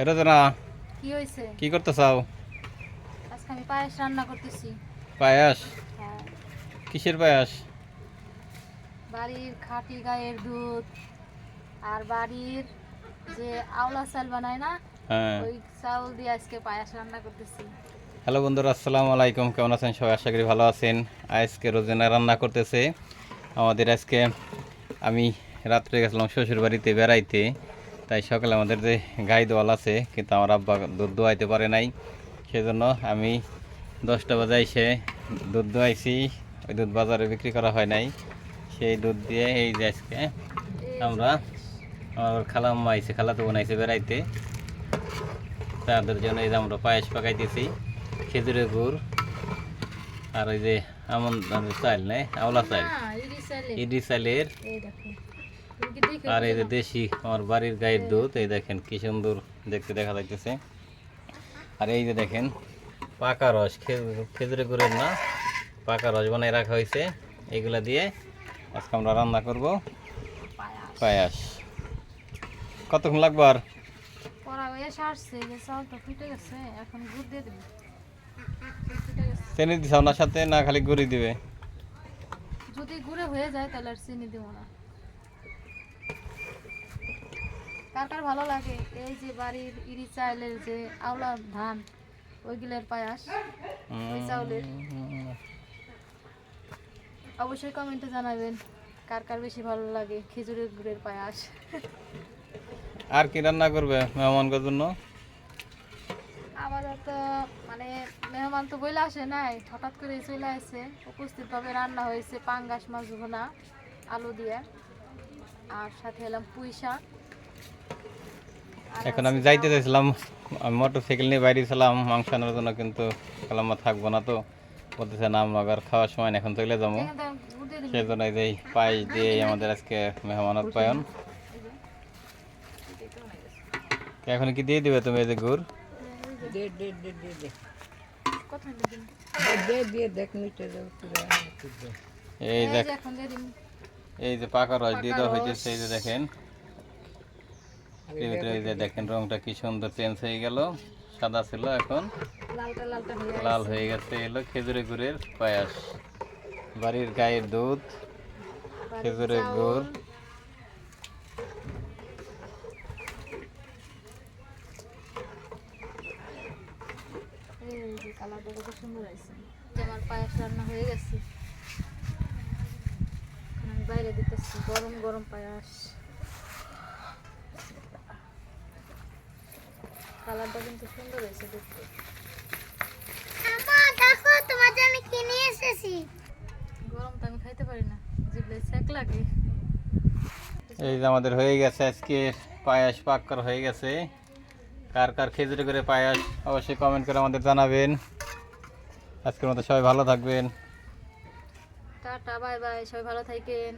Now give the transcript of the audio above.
এটা তো না। কি হয়েছে কি করতে চাও আজকে আমি পায়েস রান্না করতেছি। পায়াস? হ্যাঁ। কিসের পায়াস? বাড়ির খাঁটি গায়ের দুধ আর বাড়ির যে আওলা চাল বানায় না হ্যাঁ। ওই চাউল দিয়ে আজকে পায়েস রান্না করতেছি। হ্যালো বন্ধুরা আসসালামু আলাইকুম। কেমন আছেন? সবাই আশা করি ভালো আছেন। আজকে রোজেনা রান্না করতেছে। আমাদের আজকে আমি রাত্রে গেছিলাম শ্বশুর বাড়িতে বেড়াইতে। তাই সকালে আমাদের যে গাই দোয়াল আছে কিন্তু আমার আব্বা দুধ দোয়াইতে পারে নাই। সেজন্য আমি দশটা বাজে এসে দুধ দোয়াইছি। ওই দুধ বাজারে বিক্রি করা হয় নাই। সেই দুধ দিয়ে এই যে আজকে আমরা আমার খালাম্মা আইছে খালা তো বানাইছে বেড়াইতে। তাদের জন্য এই যে আমরা পায়েস পাকাইতেছি খেজুরের গুড় আর ওই যে আমন চাল নেই আওলা চাল হ্যাঁ, চালে। ইডি চালের আর এই যে দেশি আমার বাড়ির গায়ের দুধ, এই দেখেন কি সুন্দর দেখতে দেখা যাইতেছে। আর এই যে দেখেন, পাকা রস খে- খেজুরের গুড়ের না, পাকা রস বানাই রাখা হয়েছে। এগুলা দিয়ে আজকে আমরা রান্না করব পায়াস। কতক্ষণ লাগবে আর? চিনি দিছাও না সাথে, না খালি গুড়ি দিবে? যদি গুঁড়ে হয়ে যায় তাহলে আর চিনি দেবো না। কার কার ভালো লাগে? এই যে বাড়ির ইরি চাইলের যে আওলা ধান ওইগুলোর পায়াস ওই চাউলের। অবশ্যই কমেন্টে জানাবেন কার কার বেশি ভালো লাগে খেজুরের গুড়ের পায়াস। আর কি রান্না করবে মেহমানদের জন্য? আমাদের তো মানে মেহমান তো বইলে আসে নাই হঠাৎ করে চলে আসে উপস্থিতভাবে রান্না হয়েছে পাঙ্গাস মাছ ভুনা আলু দিয়ে আর সাথে এলাম পুঁই শাক। এখন আমি যাইতে চাইছিলাম আমি মোটর সাইকেল নিয়ে বাইরে ছিলাম মাংস আনার জন্য কিন্তু কালাম্মা থাকব না তো বলতেছে না আমরা খাওয়ার সময় এখন চলে যাব। সেই জন্য যে পায়েস দিয়ে আমাদের আজকে হয়ে গেছে। এখন কি দিয়ে দিবে তুমি এই যে গুড় এই যে, দে দে দে দে দে কোথায় দিয়ে দিবি? দে দিয়ে দেখ এই যে এখন দিয়ে দিবি। এই যে পাকা রস দিয়ে দেওয়া হইতেছে এই যে দেখেন ভিতরে দেখেন রংটা কি সুন্দর চেঞ্জ হয়ে গেল সাদা ছিল এখন। লাল হয়ে গেছে এলো খেজুরের গুড়ের পায়াস। বাড়ির গায়ের দুধ খেজুরের গুড়। এই যে কালারটা কত সুন্দর হয়েছে। আমার পায়েস রান্না হয়ে গেছে। আমি বাইরে দিতেছি গরম গরম পায়াস। কালারটা কিন্তু সুন্দর হয়েছে দেখতে। দেখো তোমার জন্য কি এসেছি? গরম তো আমি খাইতে পারি না জিভলে সেক লাগে। এই যে আমাদের হয়ে গেছে আজকে পায়াস পাক করা হয়ে গেছে। কার কার খেজুরি করে পায়াস অবশ্যই কমেন্ট করে আমাদের জানাবেন। আজকের মতো সবাই ভালো থাকবেন। টাটা বাই বাই সবাই ভালো থাকেন।